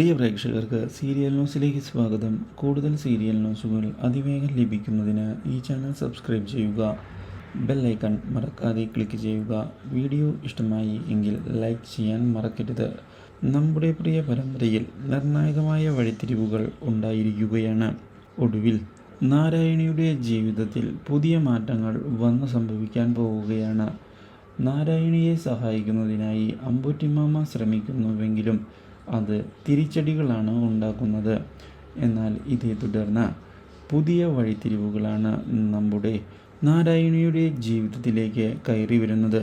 പ്രിയ പ്രേക്ഷകർക്ക് സീരിയൽ ന്യൂസിലേക്ക് സ്വാഗതം. കൂടുതൽ സീരിയൽ ന്യൂസുകൾ അതിവേഗം ലഭിക്കുന്നതിന് ഈ ചാനൽ സബ്സ്ക്രൈബ് ചെയ്യുക. ബെൽ ഐക്കൺ മറക്കാതെ ക്ലിക്ക് ചെയ്യുക. വീഡിയോ ഇഷ്ടമായി എങ്കിൽ ലൈക്ക് ചെയ്യാൻ മറക്കരുത്. നമ്മുടെ പ്രിയ പരമ്പരയിൽ നിർണായകമായ വഴിത്തിരിവുകൾ ഉണ്ടായിരിക്കുകയാണ്. ഒടുവിൽ നാരായണിയുടെ ജീവിതത്തിൽ പുതിയ മാറ്റങ്ങൾ വന്നു സംഭവിക്കാൻ പോവുകയാണ്. നാരായണിയെ സഹായിക്കുന്നതിനായി അമ്പുറ്റിമാമ ശ്രമിക്കുന്നുവെങ്കിലും അത് തിരിച്ചടികളാണ് ഉണ്ടാക്കുന്നത്. എന്നാൽ ഇതേ തുടർന്ന് പുതിയ വഴിത്തിരിവുകളാണ് നമ്മുടെ നാരായണിയുടെ ജീവിതത്തിലേക്ക് കയറി വരുന്നത്.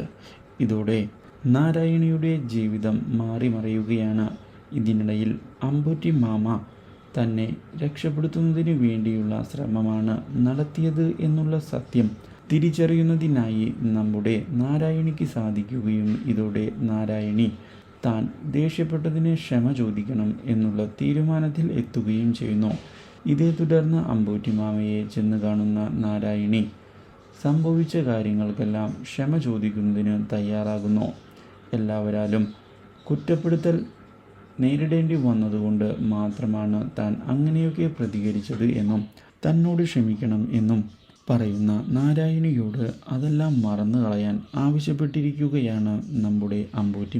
ഇതോടെ നാരായണിയുടെ ജീവിതം മാറിമറിയുകയാണ് ഇതിനിടയിൽ അമ്പൂറ്റി മാമ തന്നെ രക്ഷപ്പെടുത്തുന്നതിന് വേണ്ടിയുള്ള ശ്രമമാണ് നടത്തിയത് എന്നുള്ള സത്യം തിരിച്ചറിയുന്നതിനായി നമ്മുടെ നാരായണിക്ക് സാധിക്കുകയും ഇതോടെ നാരായണി താൻ ദേഷ്യപ്പെട്ടതിന് ക്ഷമ ചോദിക്കണം എന്നുള്ള തീരുമാനത്തിൽ എത്തുകയും ചെയ്യുന്നു. ഇതേ തുടർന്ന് അമ്പൂറ്റിമാമയെ ചെന്ന് കാണുന്ന നാരായണി സംഭവിച്ച കാര്യങ്ങൾക്കെല്ലാം ക്ഷമ ചോദിക്കുന്നതിന് തയ്യാറാകുന്നു. എല്ലാവരാലും കുറ്റപ്പെടുത്തൽ നേരിടേണ്ടി വന്നതുകൊണ്ട് മാത്രമാണ് താൻ അങ്ങനെയൊക്കെ പ്രതികരിച്ചത് എന്നും തന്നോട് ക്ഷമിക്കണം എന്നും പറയുന്ന നാരായണിയോട് അതെല്ലാം മറന്നു കളയാൻ ആവശ്യപ്പെട്ടിരിക്കുകയാണ് നമ്മുടെ അമ്പൂറ്റി